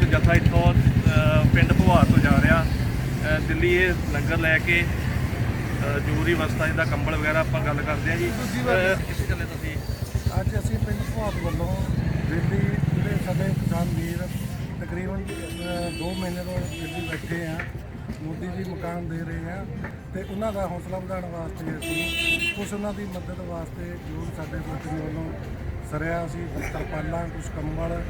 ਤੱਕ ਜਥਾ ਇੱਥੋਂ ਪਿੰਡ ਭਵਾਰ ਤੋਂ ਜਾ ਰਿਹਾ। ਦਿੱਲੀ ਇਹ ਲੰਗਰ ਲੈ ਕੇ ਜ਼ਰੂਰੀ ਵਸਤਾਂ ਜਿਹਦਾ ਕੰਬਲ ਵਗੈਰਾ ਆਪਾਂ ਗੱਲ ਕਰਦੇ ਆ ਜੀ। ਕਿਸੇ ਚੱਲੇ ਤੁਸੀਂ? ਅੱਜ ਅਸੀਂ ਪਿੰਡ ਭਵਾਰ ਵੱਲੋਂ ਦਿੱਲੀ ਜਿਹੜੇ ਸਾਡੇ ਕਿਸਾਨ ਵੀਰ ਤਕਰੀਬਨ 2 ਮਹੀਨੇ ਤੋਂ ਦਿੱਲੀ ਬੈਠੇ ਆ। ਮੋਦੀ ਜੀ ਮਕਾਨ ਦੇ ਰਹੇ ਆ ਤੇ ਉਹਨਾਂ ਦਾ ਹੌਸਲਾ ਵਧਾਉਣ ਵਾਸਤੇ ਅਸੀਂ ਕੁਝ ਉਹਨਾਂ ਦੀ ਮਦਦ ਵਾਸਤੇ ਜੋ ਸਾਡੇ ਮੋਦੀ ਵੱਲੋਂ ਸਰਿਆ ਅਸੀਂ ਤਰਪਾਲਾਂ ਕੁਝ ਕੰਬਲ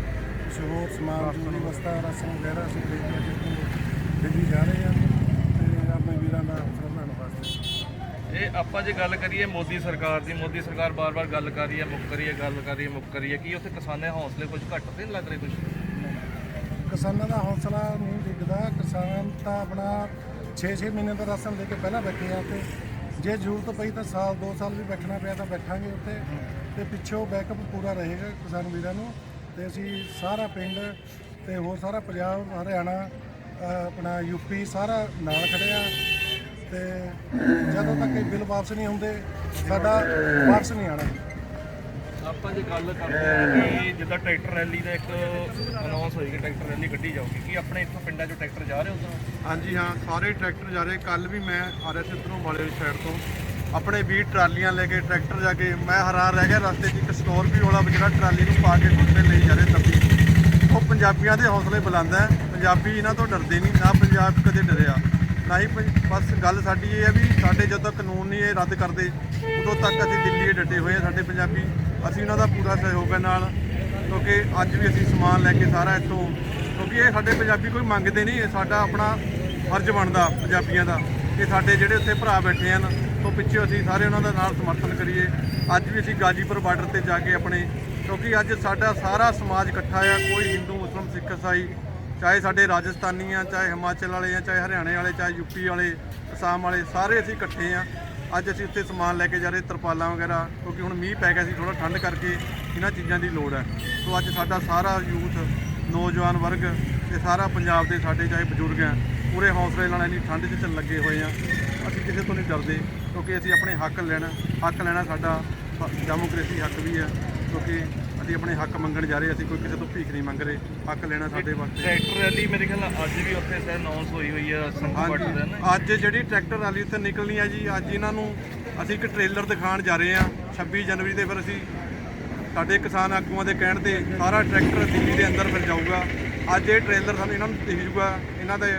ਕੁਝ ਹੋਰ ਸਮਾਨ ਜ਼ਰੂਰੀ ਵਸਤਾਂ ਰਸਮ ਵਗੈਰਾ ਅਸੀਂ ਲੈ ਕੇ ਅੱਜ ਇੱਥੋਂ ਦਿੱਲੀ ਜਾ ਰਹੇ ਆ ਤੇ ਆਪਣੇ ਵੀਰਾਂ ਦਾ ਹੌਸਲਾ ਵਧਾਉਣ ਵਾਸਤੇ ਇਹ ਆਪਾਂ ਜੇ ਗੱਲ ਕਰੀਏ ਮੋਦੀ ਸਰਕਾਰ ਦੀ ਮੋਦੀ ਸਰਕਾਰ ਬਾਰ-ਬਾਰ ਗੱਲ ਕਰ ਰਹੀ ਹੈ ਮੁੱਕ ਰਹੀ ਹੈ ਗੱਲ ਕਰ ਰਹੀ ਹੈ ਮੁੱਕ ਰਹੀ ਹੈ ਕੀ ਉੱਥੇ ਕਿਸਾਨਾਂ ਦੇ ਹੌਸਲੇ ਕੁਝ ਘੱਟ ਤੇ ਨਹੀਂ ਲੱਗ ਰਹੇ ਕੁਝ ਕਿਸਾਨਾਂ ਦਾ ਹੌਸਲਾ ਨਹੀਂ ਡਿੱਗਦਾ ਕਿਸਾਨ ਤਾਂ ਆਪਣਾ 6-6 ਮਹੀਨੇ ਦਾ ਰਾਸ਼ਨ ਲੈ ਕੇ ਪਹਿਲਾਂ ਬੈਠੇ ਆ ਤੇ ਜੇ ਜ਼ਰੂਰਤ ਪਈ ਤਾਂ ਸਾਲ 2 ਸਾਲ ਵੀ ਬੈਠਣਾ ਪਿਆ ਤਾਂ ਬੈਠਾਂਗੇ ਉੱਥੇ। ਤੇ ਪਿੱਛੋਂ ਬੈਕਅਪ ਪੂਰਾ ਰਹੇਗਾ ਕਿਸਾਨ ਵੀਰਾਂ ਨੂੰ। ਤੇ ਅਸੀਂ ਸਾਰਾ ਪਿੰਡ ਤੇ ਹੋਰ ਸਾਰਾ ਪੰਜਾਬ ਹਰਿਆਣਾ ਆਪਣਾ ਯੂਪੀ ਸਾਰਾ ਨਾਲ ਖੜਿਆ ਤੇ ਜਦੋਂ ਤੱਕ ਇਹ ਬਿੱਲ ਵਾਪਸ ਨਹੀਂ ਹੁੰਦੇ ਸਾਡਾ ਵਾਪਸ ਨਹੀਂ ਆਣਾ ਆਪਾਂ ਜੇ ਗੱਲ ਕਰਦੇ ਹਾਂ ਕਿ ਜਿੱਦਾਂ ਟਰੈਕਟਰ ਰੈਲੀ ਦਾ ਇੱਕ ਅਨਾਉਂਸ ਹੋਈ ਕਿ ਟਰੈਕਟਰ ਰੈਲੀ ਕੱਢੀ ਜਾਊਗੀ ਕੀ ਆਪਣੇ ਇੱਥੋਂ ਪਿੰਡਾਂ 'ਚੋਂ ਟਰੈਕਟਰ ਜਾ ਰਹੇ ਉਦੋਂ? ਹਾਂਜੀ ਹਾਂ ਸਾਰੇ ਟਰੈਕਟਰ ਜਾ ਰਹੇ। ਕੱਲ ਵੀ ਮੈਂ ਆ ਰਿਹਾ ਸੀ ਉੱਧਰੋਂ ਵਾਲੇ ਸਾਈਡ ਤੋਂ ਆਪਣੇ 20 ਟਰਾਲੀਆਂ ਲੈ ਕੇ ਟਰੈਕਟਰ ਜਾ ਕੇ ਮੈਂ ਹੈਰਾਨ ਰਹਿ ਗਿਆ, ਰਸਤੇ 'ਚ ਇੱਕ ਸਕੋਰਪੀਓ ਵਾਲਾ ਜਿਹੜਾ ਟਰਾਲੀ ਨੂੰ ਪਾ ਕੇ ਖੁੱਤੇ ਲਈ ਜਾ ਰਹੇ ਤੱਬੀ ਉਹ ਪੰਜਾਬੀਆਂ ਦੇ ਹੌਸਲੇ ਬੁਲੰਦ ਹੈ। ਪੰਜਾਬੀ ਇਹਨਾਂ ਤੋਂ ਡਰਦੇ ਨਹੀਂ, ਨਾ ਪੰਜਾਬ ਕਦੇ ਡਰਿਆ। ਨਾ ਹੀ ਪੰਜ- ਬਸ ਗੱਲ ਸਾਡੀ ਇਹ ਹੈ ਵੀ ਸਾਡੇ ਜਦੋਂ ਤੱਕ ਕਾਨੂੰਨ ਨਹੀਂ ਇਹ ਰੱਦ ਕਰਦੇ, ਉਦੋਂ ਤੱਕ ਅਸੀਂ ਦਿੱਲੀ ਡਟੇ ਹੋਏ ਆ ਸਾਡੇ ਪੰਜਾਬੀ। ਅਸੀਂ ਉਹਨਾਂ ਦਾ ਪੂਰਾ ਸਹਿਯੋਗ ਹੈ ਨਾਲ, ਕਿਉਂਕਿ ਅੱਜ ਵੀ ਅਸੀਂ ਸਮਾਨ ਲੈ ਕੇ ਸਾਰਾ ਇੱਥੋਂ, ਕਿਉਂਕਿ ਇਹ ਸਾਡੇ ਪੰਜਾਬੀ ਕੋਈ ਮੰਗਦੇ ਨਹੀਂ, ਇਹ ਸਾਡਾ ਆਪਣਾ ਫਰਜ਼ ਬਣਦਾ ਪੰਜਾਬੀਆਂ ਦਾ, ਕਿ ਸਾਡੇ ਜਿਹੜੇ ਉੱਥੇ ਭਰਾ ਬੈਠੇ ਹਨ ਤੋਂ ਪਿੱਛੇ ਅਸੀਂ ਸਾਰੇ ਉਹਨਾਂ ਦਾ ਨਾਲ ਸਮਰਥਨ ਕਰੀਏ। ਅੱਜ ਵੀ ਅਸੀਂ ਗਾਜੀਪੁਰ ਬਾਰਡਰ ਤੇ ਜਾ ਕੇ ਆਪਣੇ ਕਿਉਂਕਿ ਅੱਜ ਸਾਡਾ ਸਾਰਾ ਸਮਾਜ ਇਕੱਠਾ ਆ, ਕੋਈ ਹਿੰਦੂ, ਮੁਸਲਮ, ਸਿੱਖ, ਇਸਾਈ, ਚਾਹੇ ਸਾਡੇ ਰਾਜਸਥਾਨੀ ਆ, ਚਾਹੇ ਹਿਮਾਚਲ ਵਾਲੇ ਆ, ਚਾਹੇ ਹਰਿਆਣੇ ਵਾਲੇ, ਚਾਹੇ ਯੂਪੀ ਵਾਲੇ, ਅਸਾਮ ਵਾਲੇ, ਸਾਰੇ ਅਸੀਂ ਇਕੱਠੇ ਆ। ਅੱਜ ਅਸੀਂ ਉੱਥੇ ਸਮਾਨ ਲੈ ਕੇ ਜਾ ਰਹੇ, ਤਰਪਾਲਾਂ ਵਗੈਰਾ, ਕਿਉਂਕਿ ਹੁਣ ਮੀਂਹ ਪੈ ਗਿਆ ਸੀ ਥੋੜਾ ਠੰਡ ਕਰਕੇ ਇਹਨਾਂ ਚੀਜ਼ਾਂ ਦੀ ਲੋੜ ਹੈ ਸੋ ਅੱਜ ਸਾਡਾ ਸਾਰਾ ਯੂਥ, ਨੌਜਵਾਨ ਵਰਗ ਤੇ ਸਾਰਾ ਪੰਜਾਬ ਦੇ ਸਾਡੇ ਚਾਹੇ ਬਜ਼ੁਰਗ ਆ ਪੂਰੇ ਹੌਸਲੇ ਨਾਲ ਇੰਨੀ ਠੰਡ 'ਚ ਚੱਲ ਲੱਗੇ ਹੋਏ ਆ। ਅਸੀਂ ਕਿਸੇ ਤੋਂ ਨਹੀਂ ਡਰਦੇ ਕਿਉਂਕਿ ਅਸੀਂ ਆਪਣੇ ਹੱਕ ਲੈਣਾ ਹੱਕ ਲੈਣਾ ਸਾਡਾ ਡੈਮੋਕ੍ਰੇਸੀ ਹੱਕ ਵੀ ਹੈ ਕਿਉਂਕਿ ਅਸੀਂ ਆਪਣੇ ਹੱਕ ਮੰਗਣ ਜਾ ਰਹੇ ਅਸੀਂ ਕੋਈ ਕਿਸੇ ਤੋਂ ਭੀਖ ਨਹੀਂ ਮੰਗ ਰਹੇ। ਹੱਕ ਲੈਣਾ ਸਾਡੇ ਵਾਸਤੇ। ਟਰੈਕਟਰ ਰੈਲੀ ਮੇਰੇ ਖਿਆਲ ਨਾਲ ਅੱਜ ਵੀ ਉੱਥੇ ਸਰ ਅਨਾਉਂਸ ਹੋਈ ਹੋਈ ਹੈ ਸੰਭੂ ਬਾਰਡਰ ਦੇ ਨਾ? ਅੱਜ ਜਿਹੜੀ ਟਰੈਕਟਰ ਰੈਲੀ ਉੱਤੇ ਨਿਕਲਣੀ ਹੈ ਜੀ ਅੱਜ ਇਹਨਾਂ ਨੂੰ ਅਸੀਂ ਇੱਕ ਟ੍ਰੇਲਰ ਦਿਖਾਉਣ ਜਾ ਰਹੇ ਹਾਂ 26 ਜਨਵਰੀ ਦੇ ਫਿਰ ਅਸੀਂ ਸਾਡੇ ਕਿਸਾਨ ਆਗੂਆਂ ਦੇ ਕਹਿਣ ਤੇ ਸਾਰਾ ਟਰੈਕਟਰ ਦਿੱਲੀ ਦੇ ਅੰਦਰ ਫਿਰ ਜਾਊਗਾ। ਅੱਜ ਇਹ ਟ੍ਰੇਲਰ ਸਾਨੂੰ ਇਹਨਾਂ ਨੂੰ ਦਿਖ ਜੂਗਾ ਇਹਨਾਂ ਦੇ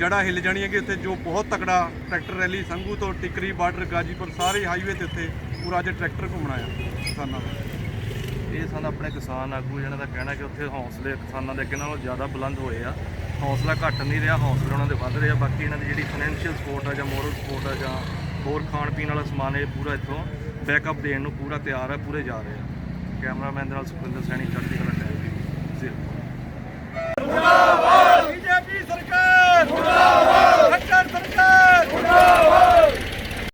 ਜੜਾ ਹਿੱਲ ਜਾਣੀ ਹੈ ਕਿ ਉੱਥੇ ਜੋ ਬਹੁਤ ਤਕੜਾ ਟਰੈਕਟਰ ਰੈਲੀ ਸੰਘੂ ਤੋਂ ਟਿਕਰੀ, ਬਾਰਡਰ, ਗਾਜੀਪੁਰ ਸਾਰੇ ਹਾਈਵੇ ਤੇ ਉੱਤੇ ਪੂਰਾ ਅੱਜ ਟਰੈਕਟਰ ਘੁੰਮਣਾ ਆ ਕਿਸਾਨਾਂ ਦਾ। ਇਹ ਸਨ ਆਪਣੇ ਕਿਸਾਨ ਆਗੂ, ਜਿਹਨਾਂ ਦਾ ਕਹਿਣਾ ਕਿ ਉੱਥੇ ਹੌਸਲੇ ਕਿਸਾਨਾਂ ਦੇ ਅੱਗੇ ਨਾਲੋਂ ਜ਼ਿਆਦਾ ਬੁਲੰਦ ਹੋਏ ਆ। ਹੌਸਲਾ ਘੱਟ ਨਹੀਂ ਰਿਹਾ, ਹੌਸਲੇ ਉਹਨਾਂ ਦੇ ਵੱਧ ਰਹੇ ਆ। ਬਾਕੀ ਇਹਨਾਂ ਦੀ ਜਿਹੜੀ ਫਾਈਨੈਂਸ਼ੀਅਲ ਸਪੋਰਟ ਆ ਜਾਂ ਮੋਰਲ ਸਪੋਰਟ ਆ ਜਾਂ ਹੋਰ ਖਾਣ ਪੀਣ ਵਾਲਾ ਸਮਾਨ, ਇਹ ਪੂਰਾ ਇੱਥੋਂ ਬੈਕਅਪ ਦੇਣ ਨੂੰ ਪੂਰਾ ਤਿਆਰ ਆ, ਪੂਰੇ ਜਾ ਰਹੇ ਆ। ਕੈਮਰਾਮੈਨ ਦੇ ਨਾਲ ਸੁਖਵਿੰਦਰ ਸੈਣੀ, ਚੜ੍ਹਦੀ ਕਲਾ ਟੈਲੀਵਿਜ਼ਨ।